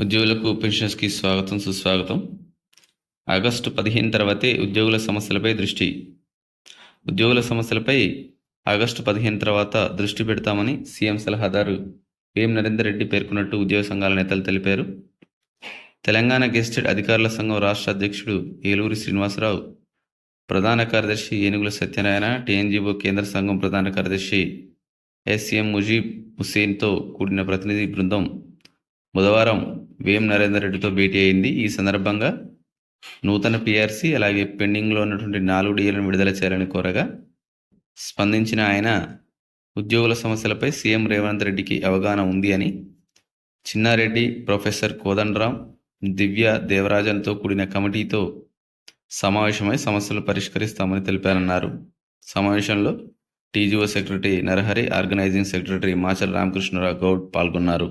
ఉద్యోగులకు పెన్షన్స్కి స్వాగతం సుస్వాగతం. ఆగస్టు పదిహేను తర్వాతే ఉద్యోగుల సమస్యలపై దృష్టి. ఉద్యోగుల సమస్యలపై ఆగస్టు పదిహేను తర్వాత దృష్టి పెడతామని సీఎం సలహాదారు వేం నరేందర్ రెడ్డి పేర్కొన్నట్టు ఉద్యోగ సంఘాల నేతలు తెలిపారు. తెలంగాణ గెస్టెడ్ అధికారుల సంఘం రాష్ట్ర అధ్యక్షుడు ఏలూరి శ్రీనివాసరావు ప్రధాన కార్యదర్శి ఏనుగుల సత్యనారాయణ టీఎన్జీఓ కేంద్ర సంఘం ప్రధాన కార్యదర్శి ఎస్ఎం ముజీబ్ హుస్సేన్తో కూడిన ప్రతినిధి బృందం. బుధవారం వేం నరేందర్ రెడ్డితో భేటీ అయింది. ఈ సందర్భంగా నూతన పిఆర్సీ అలాగే పెండింగ్లో ఉన్నటువంటి నాలుగు డీలను విడుదల చేయాలని కోరగా స్పందించిన ఆయన ఉద్యోగుల సమస్యలపై సీఎం రేవంత్ రెడ్డికి అవగాహన ఉంది అని చిన్నారెడ్డి ప్రొఫెసర్ కోదండరాం దివ్య దేవరాజన్తో కూడిన కమిటీతో సమావేశమై సమస్యలు పరిష్కరిస్తామని తెలిపారన్నారు. సమావేశంలో TGO secretary Narahari organising secretary Machal Ramakrishnarao Goud పాల్గొన్నారు.